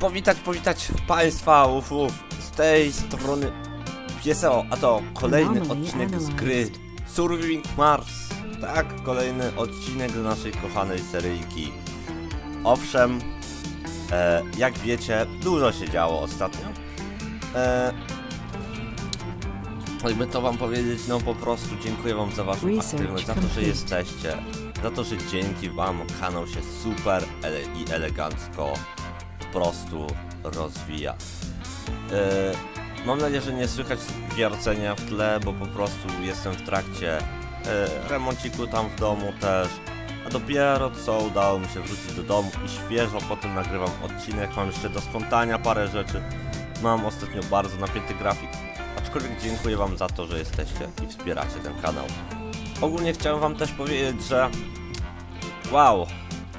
powitać, powitać Państwa, uf, uf, z tej strony PSO, a to kolejny odcinek z gry Surviving Mars. Tak, kolejny odcinek do naszej kochanej seryjki. Owszem, e, jak wiecie, dużo się działo ostatnio. E, jakby to wam powiedzieć, no po prostu dziękuję wam za waszą Research aktywność, za to, że jesteście, za to, że dzięki wam kanał się super ele i elegancko prostu rozwija. E, mam nadzieję, że nie słychać wiercenia w tle, bo po prostu jestem w trakcie e, remonciku tam w domu też. A dopiero co udało mi się wrócić do domu i świeżo potem nagrywam odcinek. Mam jeszcze do spontania parę rzeczy. Mam ostatnio bardzo napięty grafik. Aczkolwiek dziękuję Wam za to, że jesteście i wspieracie ten kanał. Ogólnie chciałem Wam też powiedzieć, że wow,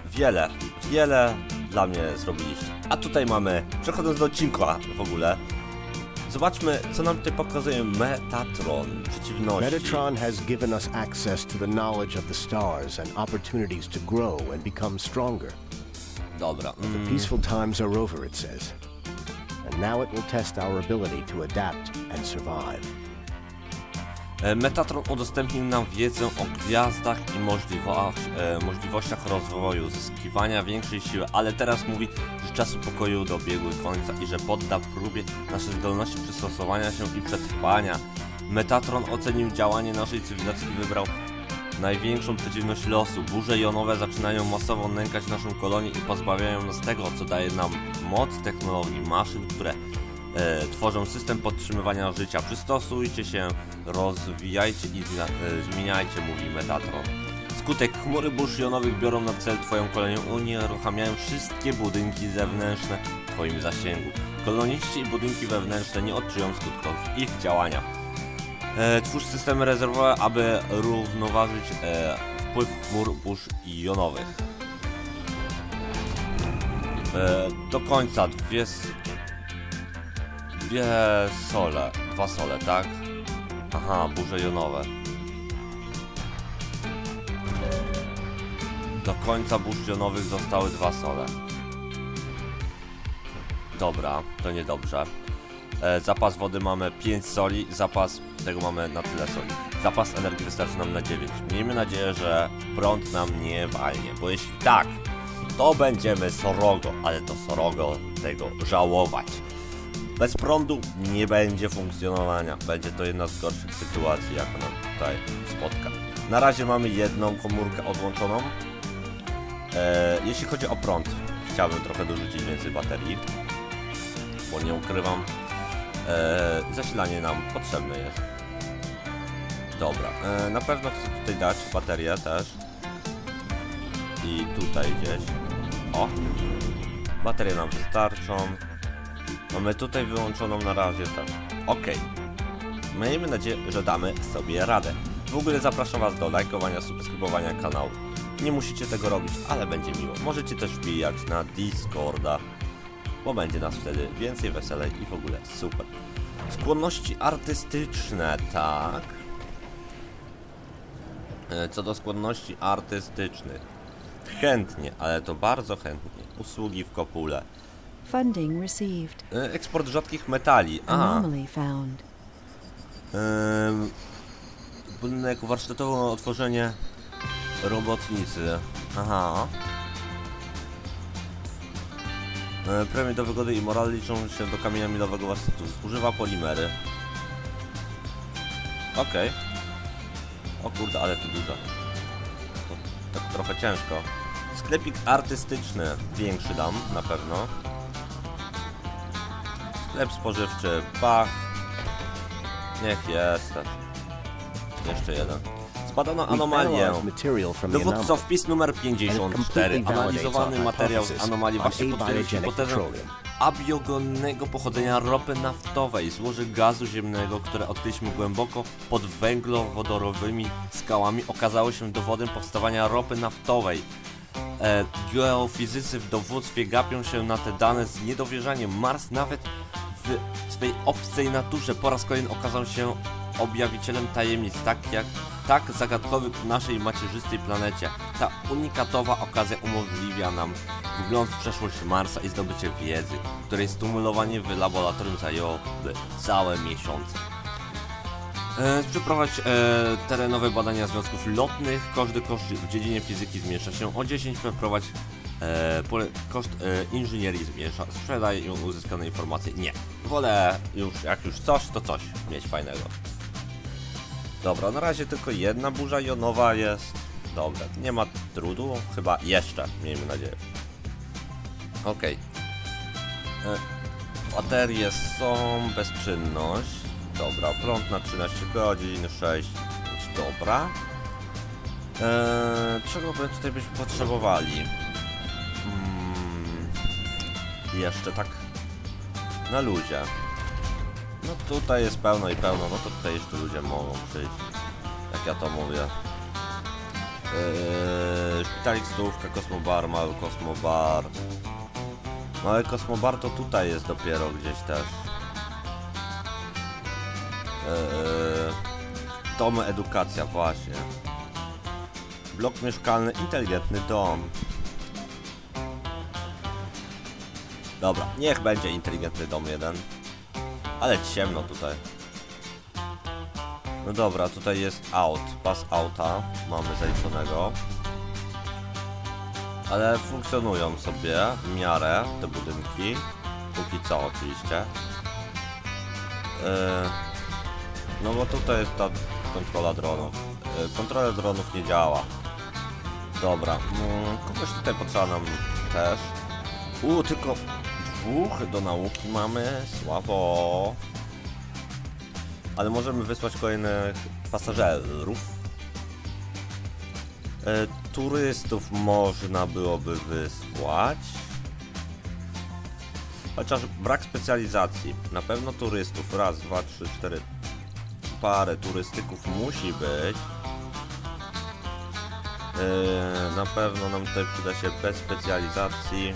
wiele, wiele dla mnie zrobiliście. A tutaj mamy, przechodząc do odcinka w ogóle, zobaczmy co nam tutaj pokazuje Metatron, przeciwności. Metatron has given us access to the knowledge of the stars and opportunities to grow and become stronger. Dobra, mm, Peaceful times are over, it says. And now it will test our ability to adapt and survive. E, Metatron udostępnił nam wiedzę o gwiazdach i możliwościach, e, możliwościach rozwoju, zyskiwania większej siły, ale teraz mówi, że czas pokoju dobiegł końca i że podda próbie nasze zdolności przystosowania się i przetrwania. Metatron ocenił działanie naszej cywilizacji i wybrał największą przeciwność losu. Burze jonowe zaczynają masowo nękać naszą kolonię i pozbawiają nas tego, co daje nam moc technologii maszyn, które e, tworzą system podtrzymywania życia. Przystosujcie się, rozwijajcie i zna, e, zmieniajcie, mówi Metatron. Skutek chmury burz jonowych biorą na cel Twoją kolonię, unieruchamiają wszystkie budynki zewnętrzne w Twoim zasięgu. Koloniści i budynki wewnętrzne nie odczują skutków ich działania. E, twórz systemy rezerwowe, aby równoważyć e, wpływ chmur burz jonowych. E, do końca dwie, dwie sole, dwa sole, tak? Aha, burze jonowe. Do końca burz jonowych zostały dwa sole. Dobra, to niedobrze. E, zapas wody mamy 5 soli, zapas tego mamy na tyle soli. Zapas energii wystarczy nam na 9. Miejmy nadzieję, że prąd nam nie walnie, bo jeśli tak, to będziemy sorogo, ale to sorogo tego żałować. Bez prądu nie będzie funkcjonowania. Będzie to jedna z gorszych sytuacji, jaka nam tutaj spotka. Na razie mamy jedną komórkę odłączoną. E, jeśli chodzi o prąd, chciałbym trochę dorzucić więcej baterii, bo nie ukrywam, e, zasilanie nam potrzebne jest. Dobra, e, na pewno chcę tutaj dać baterię też. I tutaj gdzieś. O! Baterie nam wystarczą. Mamy tutaj wyłączoną na razie tak. Okej. Miejmy nadzieję, że damy sobie radę. W ogóle zapraszam Was do lajkowania, subskrybowania kanału. Nie musicie tego robić, ale będzie miło. Możecie też wbijać na Discorda, bo będzie nas wtedy więcej, weselej i w ogóle super. Skłonności artystyczne, tak. E, Co do skłonności artystycznych. Chętnie, ale to bardzo chętnie. Usługi w kopule. Funding received. E, Eksport rzadkich metali. Aha. Anomaly found. Budynek warsztatowy, otworzenie robotnicy. Aha. E, Premie do wygody i moral liczą się do kamienia milowego warsztatu. Używa polimery. Okej. O kurde, ale tu dużo. To, tak trochę ciężko. Sklepik artystyczny. Większy dam, na pewno. Sklep spożywczy. Bach. Niech jest. Jeszcze jeden. Zbadano anomalię. Dowódco wpis numer and it 54. completely validates Analizowany materiał z anomalii właśnie potwierdza hipotezę abiogonnego pochodzenia ropy naftowej, złoży gazu ziemnego, które odkryliśmy głęboko pod węglowodorowymi skałami, okazało się dowodem powstawania ropy naftowej. E, geofizycy w dowództwie gapią się na te dane z niedowierzaniem. Mars nawet w swej obcej naturze po raz kolejny okazał się objawicielem tajemnic, tak jak tak zagadkowy w naszej macierzystej planecie. Ta unikatowa okazja umożliwia nam wgląd w przeszłość Marsa i zdobycie wiedzy, której stymulowanie w laboratorium zajęłoby całe miesiące. E, Przeprowadź e, terenowe badania związków lotnych. Każdy koszt w dziedzinie fizyki zmniejsza się o 10. Przeprowadź e, pole, koszt e, inżynierii zmniejsza. Sprzedaj ją uzyskane informacje. Nie. Wolę już, jak już coś, to coś mieć fajnego. Dobra, na razie tylko jedna burza jonowa jest. Dobra, nie ma trudu. Chyba jeszcze, miejmy nadzieję. Okej. E, Baterie są, bezczynność. Dobra, prąd na 13 godzin, 6. Dobra. Eee, czego by tutaj byśmy potrzebowali? Mm, jeszcze tak na luzie. No tutaj jest pełno i pełno, no to tutaj jeszcze ludzie mogą przyjść. Jak ja to mówię. Eee, szpitalik, stołówka, kosmobar, mały kosmobar. Mały kosmobar to tutaj jest dopiero gdzieś też. Eee, dom edukacja, właśnie. Blok mieszkalny, inteligentny dom. Dobra, niech będzie inteligentny dom jeden. Ale ciemno tutaj. No dobra, tutaj jest aut, pas auta mamy zaliczonego. Ale funkcjonują sobie w miarę te budynki. Póki co oczywiście. Eee, no bo tutaj jest ta kontrola dronów. Eee, kontrola dronów nie działa. Dobra, mm, kogoś tutaj potrzeba nam też. U, tylko dwóch do nauki mamy. Słabo. Ale możemy wysłać kolejnych pasażerów. E, turystów można byłoby wysłać. Chociaż brak specjalizacji. Na pewno turystów. Raz, dwa, trzy, cztery. Parę turystyków musi być. E, na pewno nam tutaj przyda się bez specjalizacji.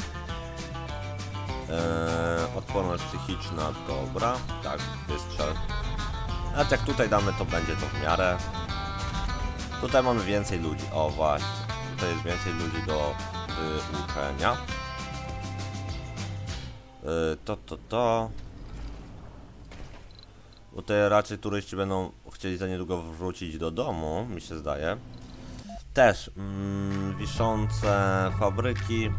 E, odporność psychiczna, dobra. Tak, wystrzel. A jak tutaj damy, to będzie to w miarę. Tutaj mamy więcej ludzi. O właśnie. Tutaj jest więcej ludzi do wyuczenia. Yy, to, to, to. Tutaj raczej turyści będą chcieli za niedługo wrócić do domu, mi się zdaje. Też mm, wiszące fabryki.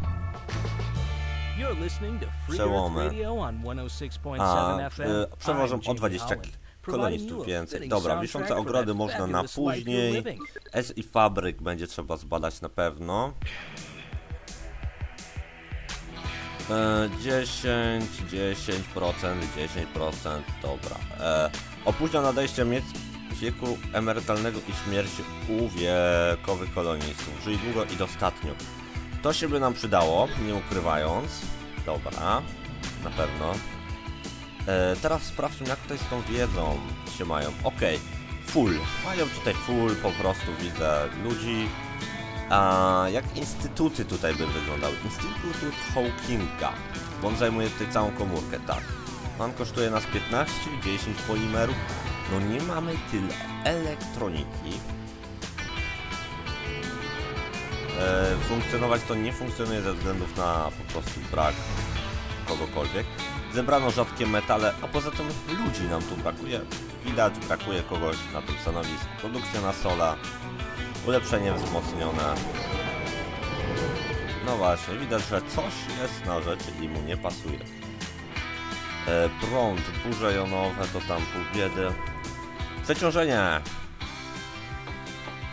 Przełomy. 106.7 A, y, przewożą o Jamie 20 Holland, providing you kolonistów więcej. Dobra, wiszące ogrody można na później. S i fabryk będzie trzeba zbadać na pewno. E, 10, 10%, 10%, dobra. E, opóźnia nadejście mieć wieku emerytalnego i śmierci u wiekowych kolonistów. Żyj długo i dostatnio. To się by nam przydało, nie ukrywając. Dobra, na pewno. E, teraz sprawdźmy jak tutaj z tą wiedzą się mają. Okej, full. Mają tutaj full, po prostu widzę ludzi. A jak instytuty tutaj by wyglądały? Instytut Hawkinga, bo on zajmuje tutaj całą komórkę, tak. On kosztuje nas 15, 10 polimerów. No nie mamy tyle elektroniki. E, funkcjonować to nie funkcjonuje ze względów na po prostu brak kogokolwiek. Zebrano rzadkie metale, a poza tym ludzi nam tu brakuje. Widać, brakuje kogoś na tym stanowisku. Produkcja na sola, ulepszenie wzmocnione. No właśnie, widać, że coś jest na rzeczy i mu nie pasuje. E, prąd, burze jonowe, to tam pół biedy. Przeciążenie!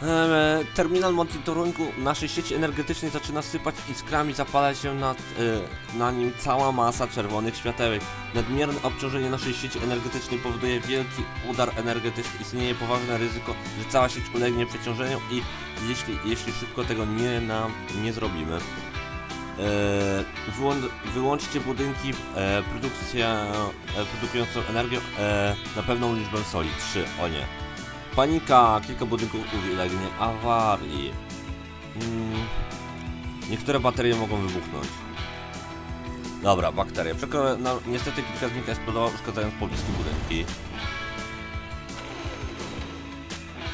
E, terminal monitoringu naszej sieci energetycznej zaczyna sypać iskrami, zapala się nad, e, na nim cała masa czerwonych światełek. Nadmierne obciążenie naszej sieci energetycznej powoduje wielki udar energetyczny. Istnieje poważne ryzyko, że cała sieć ulegnie przeciążeniu i jeśli, jeśli szybko tego nie, nam, nie zrobimy. E, wyłą- wyłączcie budynki e, produkcja, e, produkującą energię e, na pewną liczbę soli. 3, o nie. Panika, kilka budynków ulegnie awarii. Mm, niektóre baterie mogą wybuchnąć. Dobra, bakterie. Przekro, no, niestety kilka z nich eksplodowało, uszkadzając pobliskie budynki.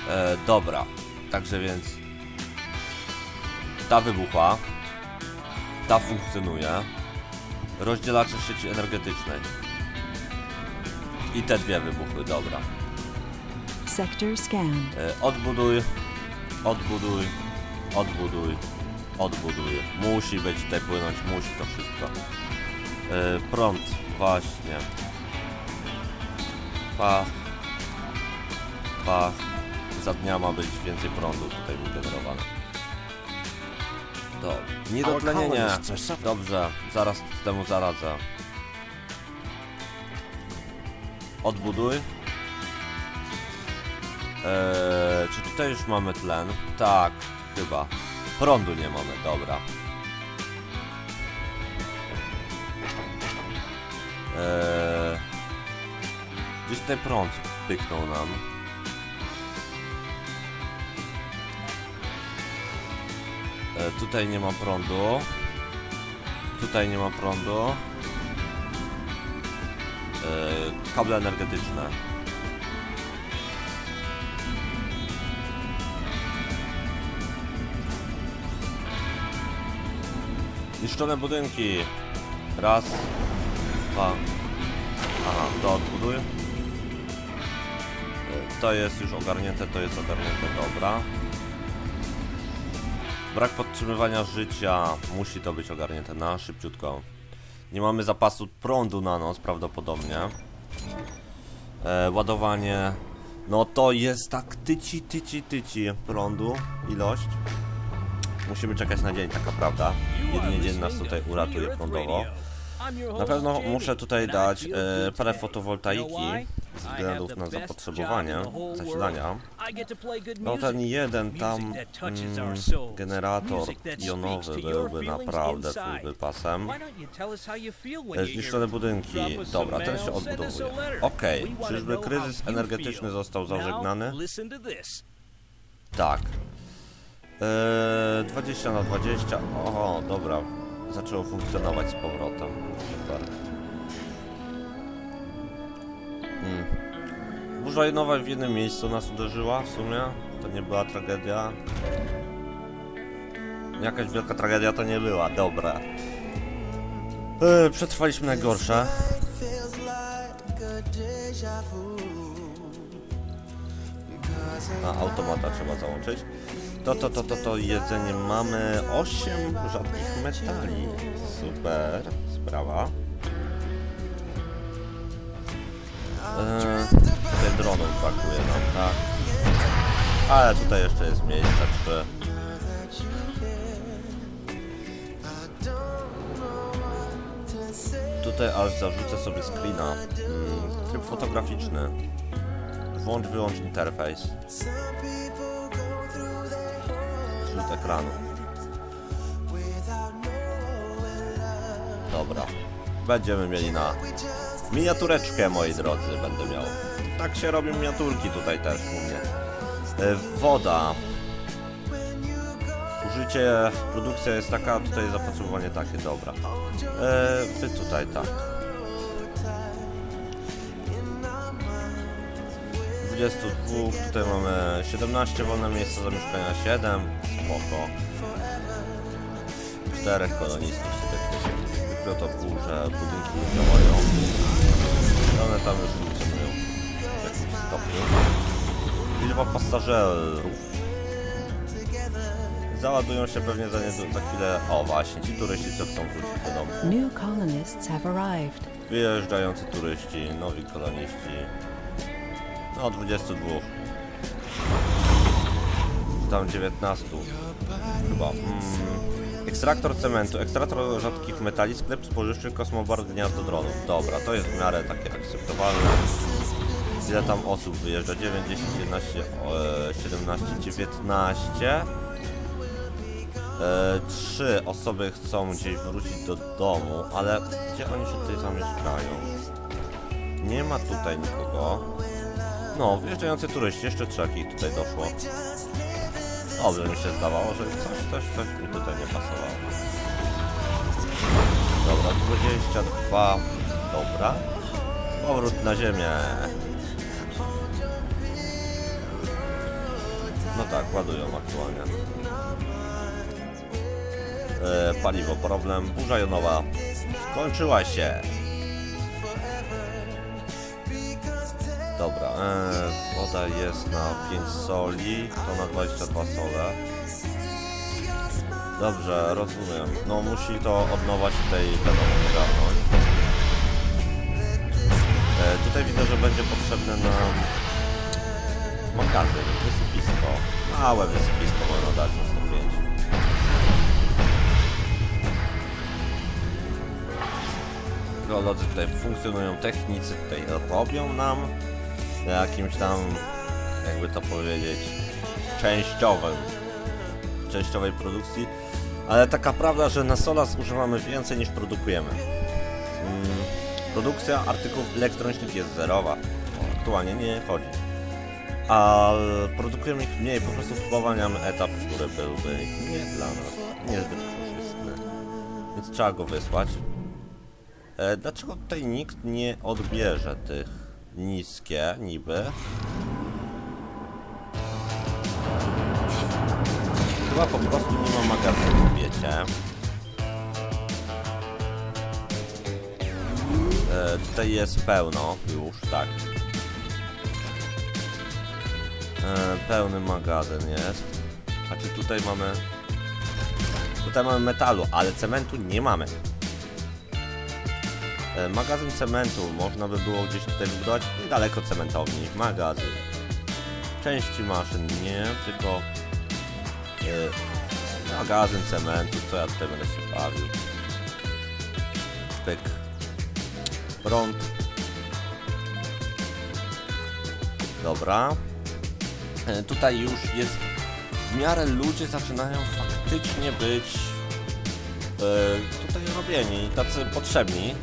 E, dobra, także więc ta wybuchła, ta funkcjonuje, rozdzielacze sieci energetycznej i te dwie wybuchły, dobra. Sector scanned. E, odbuduj, odbuduj, odbuduj, odbuduj. Musi być tutaj płynąć, musi to wszystko. E, prąd, właśnie. Pach. Pach. Za dnia ma być więcej prądu tutaj wygenerowane. To. Niedotlenienie. Dobrze, zaraz temu zaradzę. Odbuduj. Eee, czy tutaj już mamy tlen? Tak, chyba. Prądu nie mamy, dobra. Eee, gdzieś tutaj prąd pyknął nam. E, tutaj nie ma prądu. Tutaj nie ma prądu. E, kable energetyczne. Niszczone budynki. Raz, dwa. Aha, to odbuduj. To jest już ogarnięte, to jest ogarnięte, dobra. Brak podtrzymywania życia. Musi to być ogarnięte na szybciutko. Nie mamy zapasu prądu na noc prawdopodobnie. E, ładowanie. No to jest tak tyci, tyci, tyci prądu. Ilość. Musimy czekać na dzień, taka prawda. Jedynie dzień nas tutaj uratuje prądowo. Na pewno muszę tutaj dać e, parę fotowoltaiki ze względów na zapotrzebowanie zasilania. No ten jeden tam mm, generator jonowy byłby naprawdę byłby pasem. E, Zniszczone budynki. Dobra, ten się odbudowuje. Okej, czyżby kryzys energetyczny został zażegnany? Tak. Eee, 20 na 20. O, dobra. Zaczęło funkcjonować z powrotem. Super. Hmm. Burza jonowa w jednym miejscu nas uderzyła w sumie. To nie była tragedia. Jakaś wielka tragedia to nie była, dobra. Eee, przetrwaliśmy najgorsze. A, automata trzeba załączyć. To, to, to, to, to jedzenie mamy 8 rzadkich metali. Super, sprawa. Eee, tutaj dronów brakuje nam, tak? Ale tutaj jeszcze jest miejsce, trzy. Tutaj aż zarzucę sobie screena. Mm, tryb fotograficzny. Włącz, wyłącz interfejs. Ekranu. Dobra. Będziemy mieli na miniatureczkę, moi drodzy, będę miał. Tak się robią miniaturki tutaj też u mnie. E, Woda. Użycie, produkcja jest taka, tutaj zapotrzebowanie takie, dobra. E, wy tutaj, tak. 22, tutaj mamy 17 wolne miejsca zamieszkania, 7, spoko. Czterech kolonistów sobie wykryto burze, budynki nie działają. One tam już funkcjonują w jakimś stopniu. Liczba pasażerów. Załadują się pewnie za, nie, za chwilę. O właśnie, ci turyści co chcą wrócić do domu. New colonists have arrived. Wyjeżdżający turyści, nowi koloniści. No, 22. Tam 19. Chyba. Mm. Ekstraktor cementu, ekstraktor rzadkich metali, sklep spożywczy, kosmobar, gniazdo dronów. Dobra, to jest w miarę takie akceptowalne. Ile tam osób wyjeżdża? 9, 10, 11, e, 17, 19. E, trzy osoby chcą gdzieś wrócić do domu, ale gdzie oni się tutaj zamieszkają? Nie ma tutaj nikogo. No, wjeżdżający turyści, jeszcze trzech ich tutaj doszło. Dobrze mi się zdawało, że coś, coś, coś mi tutaj nie pasowało. Dobra, 22. Dobra. Powrót na ziemię. No tak, ładują aktualnie. E, paliwo, problem. Burza jonowa skończyła się. Dobra, e, woda jest na 5 soli, to na 22 sole. Dobrze, rozumiem. No musi to od nowa się tej wiadomo ogarnąć. E, tutaj widzę, że będzie potrzebne nam magazyn, wysypisko. Małe wysypisko można dać na 105. Geolodzy tutaj funkcjonują, technicy tutaj robią nam na jakimś tam, jakby to powiedzieć, częściowym, częściowej produkcji, ale taka prawda, że na Solas używamy więcej niż produkujemy. Mm, produkcja artykułów elektronicznych jest zerowa, aktualnie nie chodzi. A produkujemy ich mniej, po prostu spowalniamy etap, który byłby nie dla nas niezbyt korzystny. Więc trzeba go wysłać. E, dlaczego tutaj nikt nie odbierze tych niskie niby? Chyba po prostu nie ma magazynu, wiecie. E, tutaj jest pełno już, tak. E, pełny magazyn jest. A czy tutaj mamy... Tutaj mamy metalu, ale cementu nie mamy. E, Magazyn cementu można by było gdzieś tutaj wybudować niedaleko cementowni. Magazyn. Części maszyn nie, tylko e, magazyn cementu, co ja tutaj będę się bawił. Pyk. Prąd. Dobra. E, Tutaj już jest w miarę ludzie zaczynają faktycznie być e, tutaj robieni, tacy potrzebni.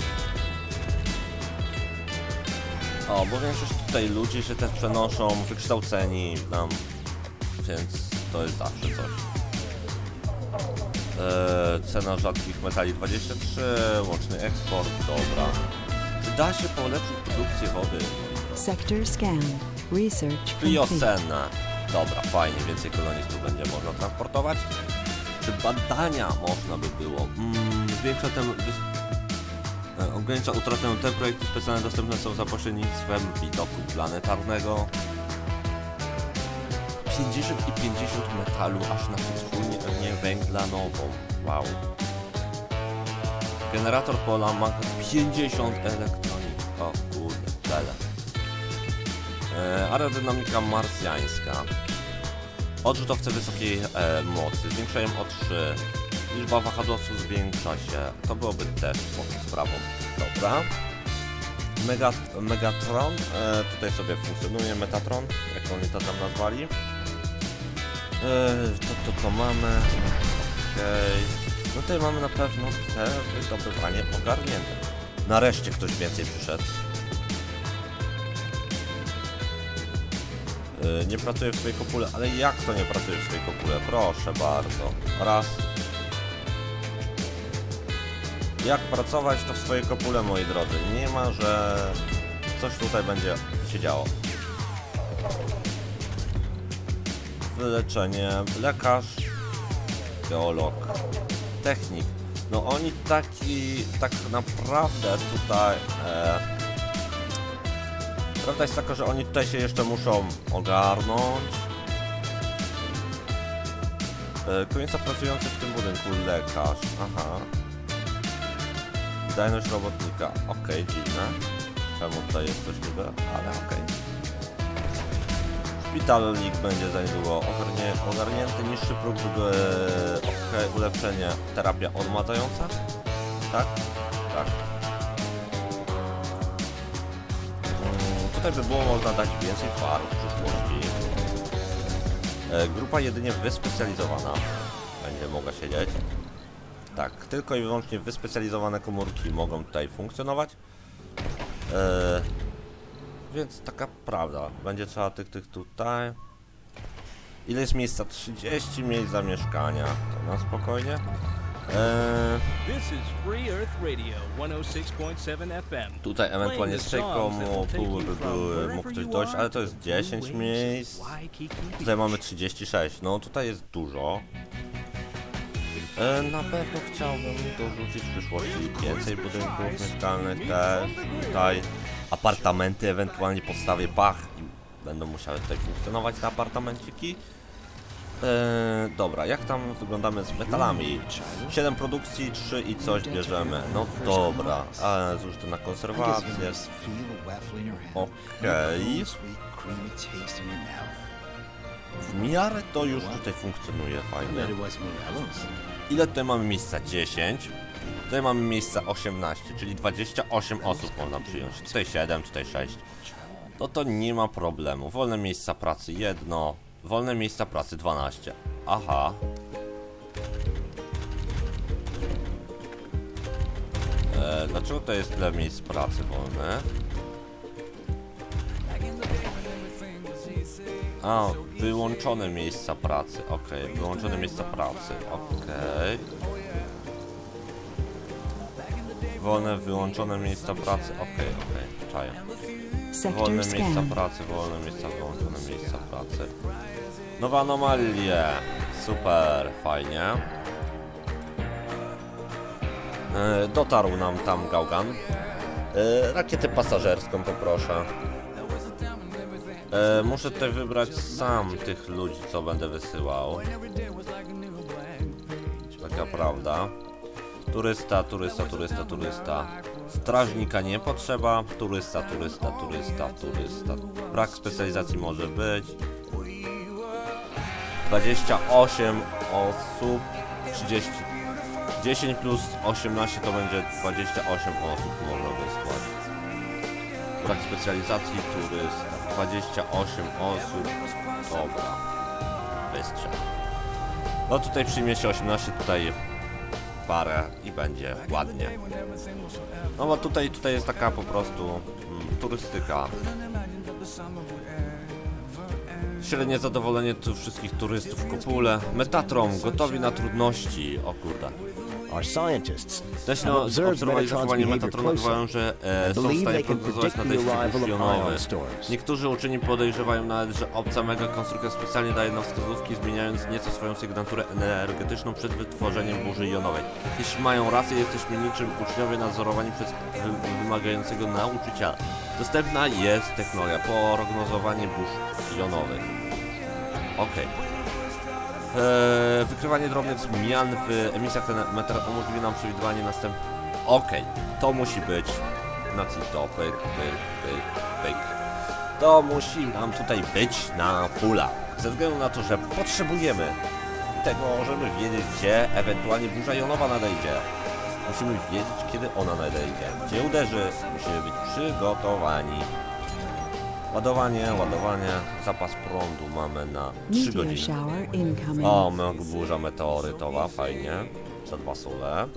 O, bo większość tutaj ludzi się też przenoszą, wykształceni tam, więc to jest zawsze coś. Eee, cena rzadkich metali 23, łączny eksport, dobra. Czy da się polepszyć produkcję wody? Sector scan. Research. Pliocena. Dobra, fajnie, więcej kolonistów będzie można transportować. Czy badania można by było? Mm, zwiększa ten... E, Ogranicza utratę te projekty specjalne dostępne są za pośrednictwem widoku planetarnego. 50 i 50 metalu aż na wytwórnię węgla nową. Wow. Generator pola ma 50 elektronik. O kurde, tyle. E, aerodynamika marsjańska. Odrzutowce wysokiej e, mocy zwiększają o 3. Liczba wahadłowców zwiększa się. To byłoby też spoko sprawą. Dobra. Mega, Megatron. E, tutaj sobie funkcjonuje. Metatron, jak oni to tam nazwali. E, to, to, to mamy. Okej. No tutaj mamy na pewno te wydobywanie ogarnięte. Nareszcie ktoś więcej przyszedł. Y, nie pracuje w swojej kopule, ale jak to nie pracuje w swojej kopule? Proszę bardzo. Raz. Jak pracować to w swojej kopule, moi drodzy? Nie ma, że coś tutaj będzie się działo. Wyleczenie, lekarz, geolog, technik. No oni taki, tak naprawdę tutaj... E, Prawda jest taka, że oni tutaj się jeszcze muszą ogarnąć. E, Konieca pracujący w tym budynku lekarz. Aha. Wydajność robotnika. Okej, dziwne. Czemu tutaj jest coś niby? Ale okej. Szpitalnik będzie za niedługo ogarnie, ogarnięty. Niższy próg, e, okej, ulepszenie. Terapia odmładzająca. Tak? Tak. Mm, Tutaj by było można dać więcej farm w przyszłości. E, grupa jedynie wyspecjalizowana będzie mogła siedzieć. Tak, tylko i wyłącznie wyspecjalizowane komórki mogą tutaj funkcjonować. E, więc taka prawda. Będzie trzeba tych, tych tutaj. Ile jest miejsca? 30 miejsc zamieszkania. To na spokojnie. Eee, This is Free Earth Radio 106.7 FM. tutaj ewentualnie z take you były, mógł ktoś dojść, ale to jest to 10 Wings miejsc. Beach. Tutaj mamy 36, no tutaj jest dużo. E, na pewno chciałbym dorzucić w przyszłości więcej budynków mieszkalnych też. Tutaj apartamenty ewentualnie postawię bach i będą musiały tutaj funkcjonować te apartamenciki. E, dobra, jak tam wyglądamy z metalami? 7 produkcji, 3 i coś bierzemy. No dobra, ale zużyte na konserwację. Okej. W miarę to już tutaj funkcjonuje fajnie. Ile tutaj mamy miejsca? 10. Tutaj mamy miejsca 18, czyli 28 osób można przyjąć. Tutaj 7, tutaj 6. No to nie ma problemu. Wolne miejsca pracy jedno, wolne miejsca pracy 12. Aha. E, dlaczego to jest tyle miejsc pracy wolne? A, wyłączone miejsca pracy, okej, wyłączone miejsca pracy, okej. Wolne, wyłączone miejsca pracy, okej, okej, czaję. Wolne miejsca scan. pracy, wolne miejsca, wyłączone miejsca pracy. Nowe anomalie, super, fajnie. E, dotarł nam tam Gaugan. E, rakietę pasażerską poproszę. E, muszę tutaj wybrać sam tych ludzi, co będę wysyłał. Taka prawda. Turysta, turysta, turysta, turysta. Strażnika nie potrzeba. Turysta, turysta, turysta, turysta. Brak specjalizacji może być. 28 osób. 30. 10 plus 18 to będzie 28 osób można wysłać. Brak specjalizacji turysta. 28 osób. Dobra. Wystrzał. No tutaj przyjmie się 18, tutaj parę i będzie ładnie. No bo tutaj, tutaj jest taka po prostu mm, turystyka. Średnie zadowolenie tu wszystkich turystów w Kopule. Metatron, gotowi na trudności. O kurde. No, observed obserwowali zachowanie closely. uważają, że e, są w Believe stanie they can prognozować predict the nadejście arrival burz of jonowych. ion storms. Niektórzy uczeni podejrzewają nawet, że obca mega konstrukcja specjalnie daje nam wskazówki, zmieniając nieco swoją sygnaturę energetyczną przed wytworzeniem burzy jonowej. Jeśli mają rację, jesteśmy niczym uczniowie nadzorowani przez wy wymagającego nauczyciela. Dostępna jest technologia prognozowanie burz jonowych. Okej. Eee, wykrywanie drobnych zmian w emisjach metra umożliwi nam przewidywanie następnych. Okej, to musi być. Na to pyk, pyk, pyk, pyk. To musi nam tutaj być na pula. Ze względu na to, że potrzebujemy tego, żeby wiedzieć, gdzie ewentualnie burza jonowa nadejdzie. Musimy wiedzieć, kiedy ona nadejdzie. Gdzie uderzy, musimy być przygotowani. Ładowanie, ładowanie, zapas prądu mamy na 3 Meteor godziny. O, me- burza meteorytowa, fajnie. Za dwa sole.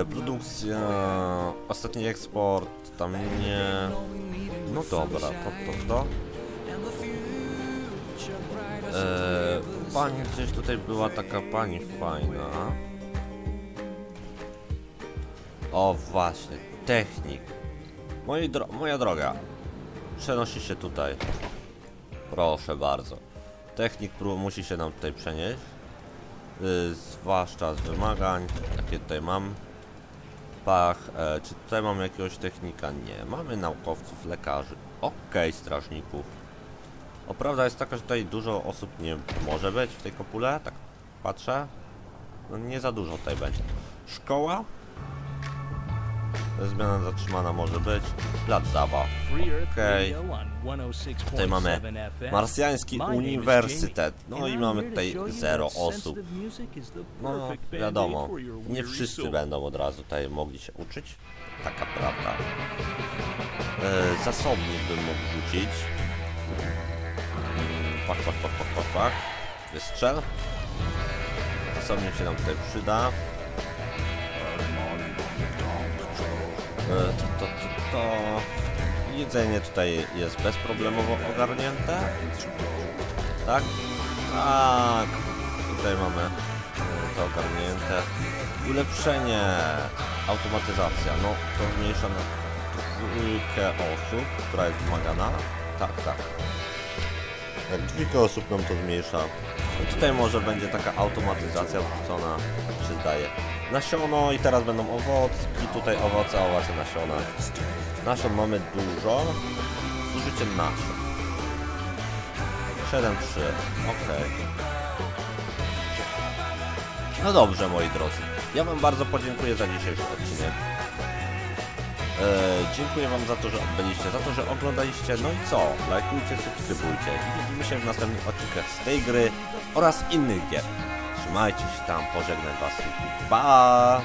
E, produkcja, ostatni eksport, tam nie... No dobra, to, to, to. E, pani gdzieś tutaj była taka pani fajna. O właśnie, technik. Moi dro moja droga, przenosi się tutaj. Proszę bardzo. Technik musi się nam tutaj przenieść. Y, zwłaszcza z wymagań, jakie tutaj mam. Pach, e, czy tutaj mamy jakiegoś technika? Nie. Mamy naukowców, lekarzy. Okej, strażników. O, prawda jest taka, że tutaj dużo osób nie może być w tej kopule, tak patrzę. No nie za dużo tutaj będzie. Szkoła? Zmiana zatrzymana może być. Plac zabaw. Okej. 106.7 Tutaj mamy. Marsjański Uniwersytet. No i mamy tutaj zero osób. No wiadomo, nie wszyscy będą od razu tutaj mogli się uczyć. Taka prawda. E, zasobnik bym mógł rzucić. Mm, Pak, pak, pak, pak, pak, pak. Wystrzel. Zasobnik się nam tutaj przyda. To, to, to, to... Jedzenie tutaj jest bezproblemowo ogarnięte. Tak? Tak. Tutaj mamy e, to ogarnięte. Ulepszenie. Automatyzacja. No, to zmniejsza na dwójkę osób, która jest wymagana. Tak, tak. Jak dwójkę osób nam to zmniejsza. I tutaj może będzie taka automatyzacja wrzucona, mi się zdaje. Nasiono i teraz będą owocki, tutaj owoce, owoce, nasiona. Nasion mamy dużo. z Zużyciem nasion. 7-3, okej. No dobrze, moi drodzy. Ja Wam bardzo podziękuję za dzisiejszy odcinek. Eee, dziękuję Wam za to, że byliście, za to, że oglądaliście. No i co? Lajkujcie, subskrybujcie. I widzimy się w następnych odcinkach z tej gry oraz innych gier. Trzymajcie się tam, pożegnam Was. Pa!